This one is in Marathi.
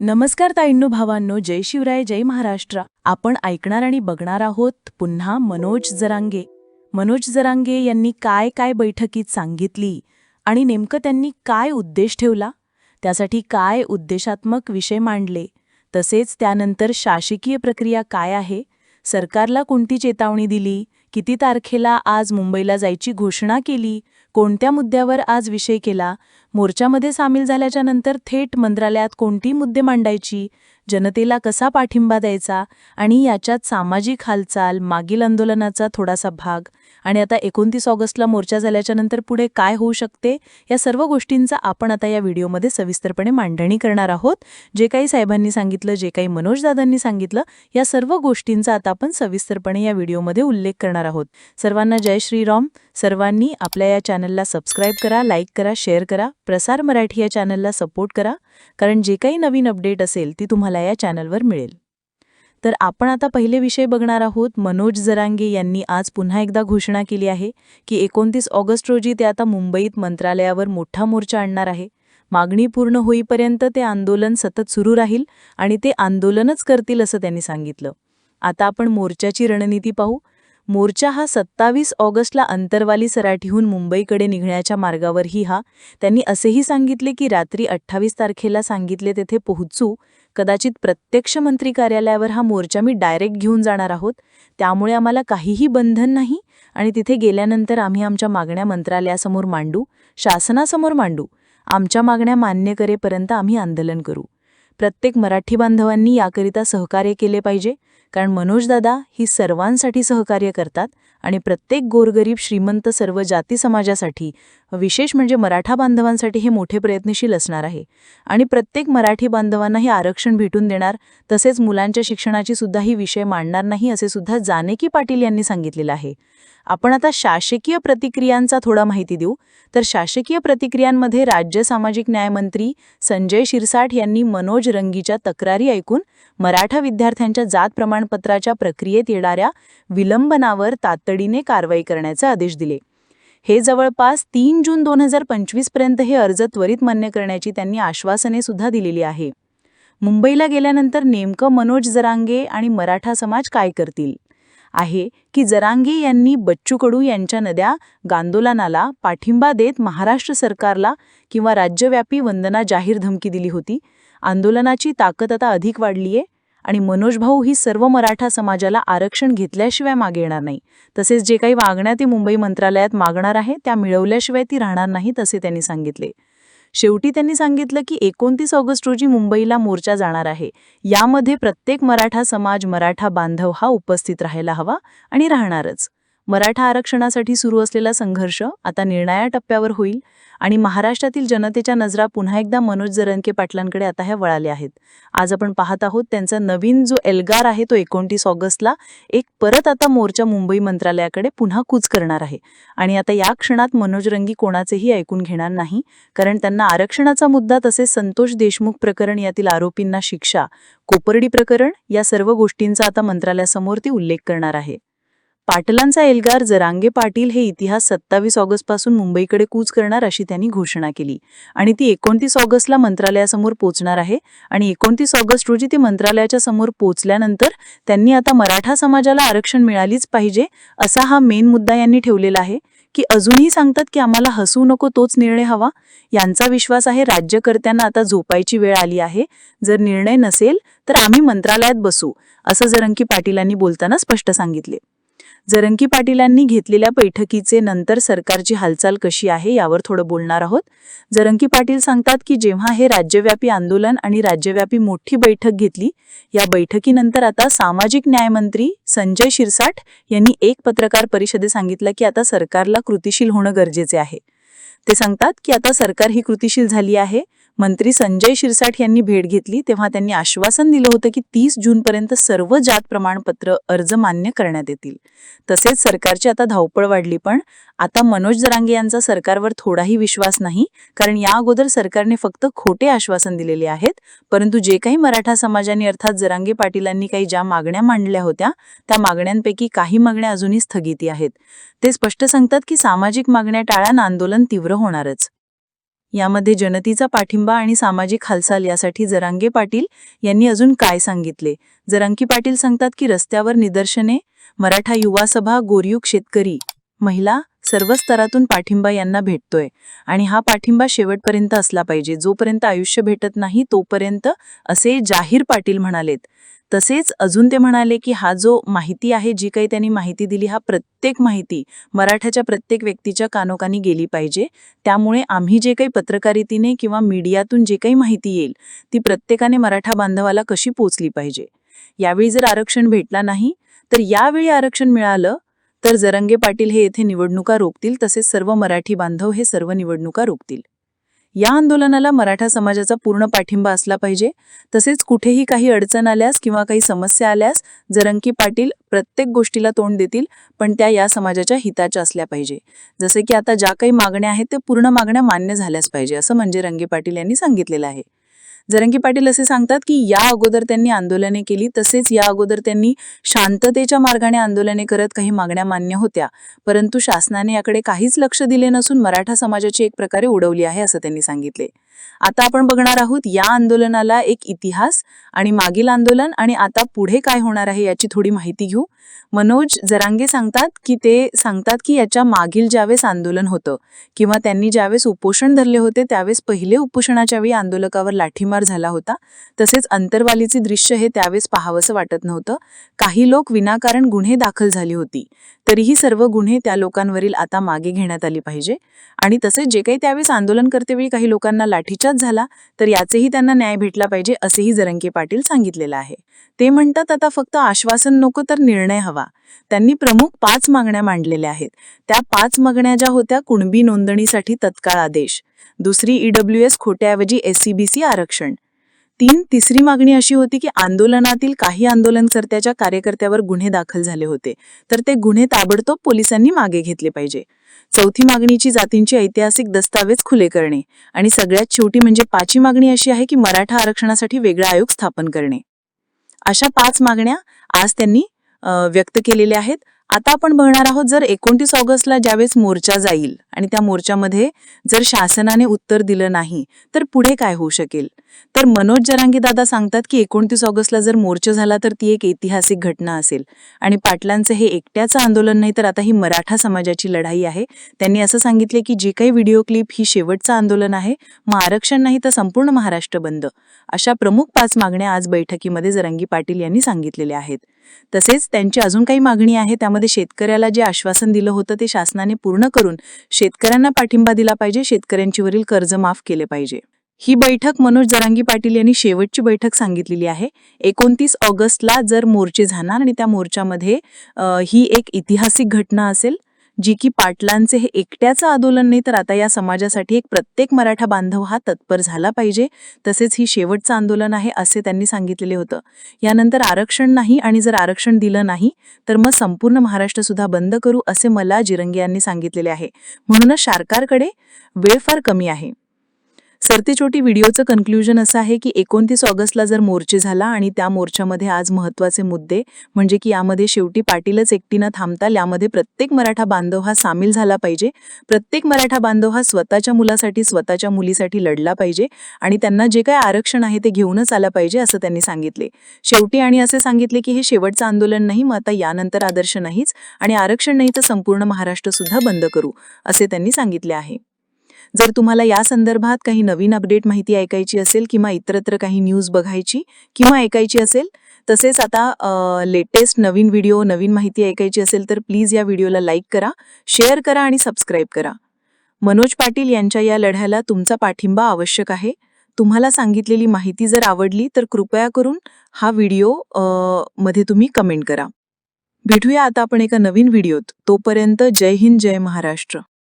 नमस्कार ताईंनो भावांनो जय शिवराय जय महाराष्ट्र. आपण ऐकणार आणि बघणार आहोत पुन्हा मनोज जरांगे. मनोज जरांगे यांनी काय काय बैठकीत सांगितली आणि नेमकं त्यांनी काय उद्देश ठेवला? त्यासाठी काय उद्देशात्मक विषय मांडले? तसेच त्यानंतर शासकीय प्रक्रिया काय आहे? सरकारला कोणती चेतावणी दिली? किती तारखेला आज मुंबईला जायची घोषणा केली? कोणत्या मुद्द्यावर आज विषय केला? मोर्चामध्ये सामील झाल्याच्यानंतर थेट मंत्रालयात कोणती मुद्दे मांडायची? जनतेला कसा पाठिंबा द्यायचा? आणि याच्यात सामाजिक हालचाल मागील आंदोलनाचा थोडासा भाग. आणि आता एकोणतीस ऑगस्टला मोर्चा झाल्याच्यानंतर पुढे काय होऊ शकते? या सर्व गोष्टींचा आपण आता या व्हिडिओमध्ये सविस्तरपणे मांडणी करणार आहोत. जे काही साहेबांनी सांगितलं जे काही मनोजदादांनी सांगितलं या सर्व गोष्टींचा आता आपण सविस्तरपणे या व्हिडिओमध्ये उल्लेख करणार आहोत. सर्वांना जय श्रीराम. सर्वांनी आपल्या या चॅनलला सबस्क्राईब करा लाईक करा शेअर करा प्रसार मराठी या चॅनलला सपोर्ट करा कारण जे काही नवीन अपडेट असेल ती तुम्हाला या चॅनलवर मिळेल. तर आपण आता पहिले विषय बघणार आहोत. मनोज जरांगे यांनी आज पुन्हा एकदा घोषणा केली आहे की एकोणतीस ऑगस्ट रोजी ते आता मुंबईत मंत्रालयावर मोठा मोर्चा आणणार आहे. मागणी पूर्ण होईपर्यंत ते आंदोलन सतत सुरू राहील आणि ते आंदोलनच करतील असं त्यांनी सांगितलं. आता आपण मोर्चाची रणनीती पाहू. मोर्चा हा सत्तावीस ऑगस्टला अंतरवाली सराठीहून मुंबईकडे निघण्याच्या मार्गावरही हा. त्यांनी असेही सांगितले की रात्री अठ्ठावीस तारखेला सांगितले तेथे पोहोचू. कदाचित प्रत्यक्ष मंत्री कार्यालयावर हा मोर्चा मी डायरेक्ट घेऊन जाणार आहोत. त्यामुळे आम्हाला काहीही बंधन नाही. आणि तिथे गेल्यानंतर आम्ही आमच्या मागण्या मंत्रालयासमोर मांडू. शासनासमोर मांडू. आमच्या मागण्या मान्य करेपर्यंत आम्ही आंदोलन करू. प्रत्येक मराठी बांधवांनी याकरिता सहकार्य केले पाहिजे कारण मनोजदादा ही सर्वांसाठी सहकार्य करतात आणि प्रत्येक गोरगरीब श्रीमंत सर्व जाती समाजासाठी विशेष म्हणजे मराठा बांधवांसाठी हे मोठे प्रयत्नशील असणार आहे. आणि प्रत्येक मराठी बांधवांना हे आरक्षण भेटून देणार तसेच मुलांच्या शिक्षणाची सुद्धा ही विषय मांडणार नाही असे सुद्धा जानेकी पाटील यांनी सांगितलेलं आहे. आपण आता शासकीय प्रतिक्रियांचा थोडा माहिती देऊ. तर शासकीय प्रतिक्रियांमध्ये राज्य सामाजिक न्यायमंत्री संजय शिरसाठ यांनी मनोज रंगीच्या तक्रारी ऐकून मराठा विद्यार्थ्यांच्या जात प्रमाणपत्राच्या प्रक्रियेत येणाऱ्या विलंबनावर तातडीने कारवाई करण्याचे आदेश दिले. हे जवळपास तीन जून दोन हजार पंचवीसपर्यंत हे अर्ज त्वरित मान्य करण्याची त्यांनी आश्वासने सुद्धा दिलेली आहे. मुंबईला गेल्यानंतर नेमकं मनोज जरांगे आणि मराठा समाज काय करतील? आहे की जरांगे यांनी बच्चू कडू यांच्या नद्या गांदोलनाला पाठिंबा देत महाराष्ट्र सरकारला किंवा राज्यव्यापी वंदना जाहीर धमकी दिली होती. आंदोलनाची ताकद आता अधिक वाढलीये आणि मनोज भाऊ ही सर्व मराठा समाजाला आरक्षण घेतल्याशिवाय मागे येणार नाही. तसेच जे काही वागण्या ते मुंबई मंत्रालयात मागणार आहे त्या मिळवल्याशिवाय ती राहणार नाही तसे त्यांनी सांगितले. शेवटी त्यांनी सांगितलं की एकोणतीस ऑगस्ट रोजी मुंबईला मोर्चा जाणार आहे. यामध्ये प्रत्येक मराठा समाज मराठा बांधव हा उपस्थित राहायला हवा आणि राहणारच. मराठा आरक्षणासाठी सुरू असलेला संघर्ष आता निर्णया टप्प्यावर होईल आणि महाराष्ट्रातील जनतेच्या नजरा पुन्हा एकदा मनोज जरनके पाटलांकडे आता ह्या वळाल्या आहेत. आज आपण पाहत आहोत त्यांचा नवीन जो एल्गार आहे तो एकोणतीस ऑगस्टला एक परत आता मोर्चा मुंबई मंत्रालयाकडे पुन्हा कूच करणार आहे. आणि आता या क्षणात मनोज रंगी कोणाचेही ऐकून घेणार नाही कारण त्यांना आरक्षणाचा मुद्दा तसेच संतोष देशमुख प्रकरण यातील आरोपींना शिक्षा कोपर्डी प्रकरण या सर्व गोष्टींचा आता मंत्रालयासमोर ती उल्लेख करणार आहे. पाटलांचा एल्गार जरांगे पाटील हे इतिहास सत्तावीस ऑगस्टपासून मुंबईकडे कूच करणार अशी त्यांनी घोषणा केली. आणि ती एकोणतीस ऑगस्टला मंत्रालयासमोर पोचणार आहे आणि एकोणतीस ऑगस्ट रोजी ती मंत्रालयाच्या समोर पोचल्यानंतर त्यांनी आता मराठा समाजाला आरक्षण मिळालीच पाहिजे असा हा मेन मुद्दा यांनी ठेवलेला आहे. की अजूनही सांगतात की आम्हाला हसू नको तोच निर्णय हवा. यांचा विश्वास आहे राज्यकर्त्यांना आता झोपायची वेळ आली आहे. जर निर्णय नसेल तर आम्ही मंत्रालयात बसू असं जरंकी पाटीलांनी बोलताना स्पष्ट सांगितले. जरंकी पाटीलांनी घेतलेल्या बैठकीचे नंतर सरकारची हालचाल कशी आहे यावर थोडं बोलणार आहोत. जरंकी पाटील सांगतात की जेव्हा हे राज्यव्यापी आंदोलन आणि राज्यव्यापी मोठी बैठक घेतली या बैठकीनंतर आता सामाजिक न्यायमंत्री संजय शिरसाठ यांनी एक पत्रकार परिषदेत सांगितलं की आता सरकारला कृतिशील होणं गरजेचे आहे. ते सांगतात की आता सरकार ही कृतिशील झाली आहे. मंत्री संजय शिरसाठ यांनी भेट घेतली तेव्हा त्यांनी आश्वासन दिलं होतं की तीस जूनपर्यंत सर्व जात प्रमाणपत्र अर्ज मान्य करण्यात येतील. तसेच सरकारची आता धावपळ वाढली पण आता मनोज जरांगे यांचा सरकारवर थोडाही विश्वास नाही कारण या अगोदर सरकारने फक्त खोटे आश्वासन दिलेले आहेत परंतु जे काही मराठा समाजाने अर्थात जरांगे पाटीलांनी काही ज्या मागण्या मांडल्या होत्या त्या मागण्यांपैकी काही मागण्या अजूनही स्थगिती आहेत. ते स्पष्ट सांगतात की सामाजिक मागण्या टाळान आंदोलन तीव्र होणारच. यामध्ये जनतेचा पाठिंबा आणि सामाजिक हालचाल यासाठी जरांगे पाटील यांनी अजून काय सांगितले? जरांगी पाटील सांगतात की रस्त्यावर निदर्शने मराठा युवा सभा गोरयुग शेतकरी महिला सर्व स्तरातून पाठिंबा यांना भेटतोय. आणि हा पाठिंबा शेवटपर्यंत असला पाहिजे. जोपर्यंत आयुष्य भेटत नाही तोपर्यंत असे जाहीर पाटील म्हणालेत. तसेच अजून ते म्हणाले की हा जो माहिती आहे जी काही त्यांनी माहिती दिली हा प्रत्येक माहिती मराठ्याच्या प्रत्येक व्यक्तीच्या कानोकानी गेली पाहिजे. त्यामुळे आम्ही जे काही पत्रकारितेने किंवा मीडियातून जे काही माहिती येईल ती प्रत्येकाने मराठा बांधवाला कशी पोचली पाहिजे? यावेळी जर आरक्षण भेटला नाही तर यावेळी आरक्षण मिळालं तर जरंगे पाटील हे येथे निवडणुका रोखतील तसेच सर्व मराठी बांधव हे सर्व निवडणुका रोखतील. या आंदोलनाला मराठा समाजाचा पूर्ण पाठिंबा असला पाहिजे. तसेच कुठेही काही अडचण आल्यास किंवा काही समस्या आल्यास जरंकी पाटील प्रत्येक गोष्टीला तोंड देतील पण त्या या समाजाच्या हिताच्या असल्या पाहिजे. जसे की आता ज्या काही मागण्या आहेत त्या पूर्ण मागण्या मान्य झाल्याच पाहिजे असं म्हणजे रंगे पाटील यांनी सांगितलेलं आहे. जरंगी पाटील असे सांगतात की या अगोदर त्यांनी आंदोलने केली तसेच या अगोदर त्यांनी शांततेच्या मार्गाने आंदोलने करत काही मागण्या मान्य होत्या. परंतु शासनाने याकडे काहीच लक्ष दिले नसून मराठा समाजाची एक प्रकारे उडवली आहे असं त्यांनी सांगितले. आता आपण बघणार आहोत या आंदोलनाला एक इतिहास आणि मागील आंदोलन आणि आता पुढे काय होणार आहे याची थोडी माहिती घेऊ. मनोज जरांगे सांगतात की ते सांगतात की याच्या मागील ज्यावेळेस आंदोलन होतं किंवा त्यांनी ज्यावेळेस उपोषण धरले होते त्यावेळेस पहिले उपोषणाच्या वेळी आंदोलकावर लाठीमार झाला होता. तसेच अंतरवालीचे दृश्य हे त्यावेळेस पाहावंसं वाटत नव्हतं. काही लोक विनाकारण गुन्हे दाखल झाली होती. तरीही सर्व गुन्हे त्या लोकांवरील आता मागे घेण्यात आली पाहिजे. आणि तसेच जे काही त्यावेळेस आंदोलन करतेवेळी काही लोकांना लाठीचार्ज झाला तर याचेही त्यांना न्याय भेटला पाहिजे असेही जरंगे पाटील सांगितलेलं आहे. ते म्हणतात आता फक्त आश्वासन नको तर निर्णय हवा. त्यांनी प्रमुख पाच मागण्या मांडलेल्या आहेत. त्या पाच मागण्या ज्या होत्या कुणबी नोंदणीसाठी तत्काळ आदेश. दुसरी ईडब्ल्यू एस खोट्याऐवजी एससीबीसी आरक्षण. तीन तिसरी मागणी अशी होती की आंदोलनातील काही आंदोलनकर्त्याच्या कार्यकर्त्यावर गुन्हे दाखल झाले होते. तर ते गुन्हे ताबडतोब पोलिसांनी मागे घेतले पाहिजे. चौथी मागणीची जातींची ऐतिहासिक दस्तावेज खुले करणे आणि सगळ्यात शेवटी म्हणजे पाचवी मागणी अशी आहे की मराठा आरक्षणासाठी वेगळा आयोग स्थापन करणे. अशा पाच मागण्या आज त्यांनी व्यक्त केलेल्या आहेत. आता आपण बघणार आहोत जर एकोणतीस ऑगस्टला ज्यावेळेस मोर्चा जाईल आणि त्या मोर्चामध्ये जर शासनाने उत्तर दिलं नाही तर पुढे काय होऊ शकेल? तर मनोज जरांगी दादा सांगतात की एकोणतीस ऑगस्टला जर मोर्चा झाला तर ती एक ऐतिहासिक घटना असेल. आणि पाटलांचं हे एकट्याचं आंदोलन नाही तर आता ही मराठा समाजाची लढाई आहे. त्यांनी असं सांगितले की जी काही व्हिडिओ क्लिप ही शेवटचं आंदोलन आहे मग आरक्षण नाही तर संपूर्ण महाराष्ट्र बंद. अशा प्रमुख पाच मागण्या आज बैठकीमध्ये जरांगी पाटील यांनी सांगितलेल्या आहेत. तसेच त्यांची अजून काही मागणी आहे. त्यामध्ये शेतकऱ्याला जे आश्वासन दिलं होतं ते शासनाने पूर्ण करून शेतकऱ्यांना पाठिंबा दिला पाहिजे शेतकऱ्यांचीवरील कर्ज माफ केले पाहिजे. ही बैठक मनोज जरांगी पाटील यांनी शेवटची बैठक सांगितलेली आहे. एकोणतीस ऑगस्टला जर मोर्चे जाणार आणि त्या मोर्चामध्ये ही एक ऐतिहासिक घटना असेल जी की पाटलांचे हे एकट्याचं आंदोलन नाही तर आता या समाजासाठी एक प्रत्येक मराठा बांधव हा तत्पर झाला पाहिजे. तसेच ही शेवटचं आंदोलन आहे असे त्यांनी सांगितलेले होतं. यानंतर आरक्षण नाही आणि जर आरक्षण दिलं नाही तर मग संपूर्ण महाराष्ट्र सुद्धा बंद करू असे मला जिरंगे यांनी सांगितलेले आहे. म्हणूनच सरकारकडे वेळ फार कमी आहे. सरतेचोटी व्हिडिओचं कन्क्ल्युजन असं आहे की एकोणतीस ऑगस्टला जर मोर्चे झाला आणि त्या मोर्चामध्ये आज महत्त्वाचे मुद्दे म्हणजे की यामध्ये शेवटी पाटीलच एकटीनं थांबताल यामध्ये प्रत्येक मराठा बांधव हा सामील झाला पाहिजे. प्रत्येक मराठा बांधव हा स्वतःच्या मुलासाठी स्वतःच्या मुलीसाठी लढला पाहिजे आणि त्यांना जे काय आरक्षण आहे ते घेऊनच आलं पाहिजे असं त्यांनी सांगितले. शेवटी आणि असे सांगितले की हे शेवटचं आंदोलन नाही मग आता यानंतर आदर्श नाहीच आणि आरक्षण नाही तर संपूर्ण महाराष्ट्र सुद्धा बंद करू असे त्यांनी सांगितले आहे. जर तुम्हाला या संदर्भात काही नवीन अपडेट माहिती ऐकायची असेल किंवा इतरत्र काही न्यूज बघायची किंवा ऐकायची असेल तसेच आता लेटेस्ट नवीन व्हिडिओ नवीन माहिती ऐकायची असेल तर प्लीज या व्हिडिओला लाईक करा शेअर करा आणि सबस्क्राईब करा. मनोज पाटील यांच्या या लढ्याला तुमचा पाठिंबा आवश्यक आहे. तुम्हाला सांगितलेली माहिती जर आवडली तर कृपया करून हा व्हिडिओमध्ये तुम्ही कमेंट करा. भेटूया आता आपण एका नवीन व्हिडिओत. तोपर्यंत जय हिंद जय महाराष्ट्र.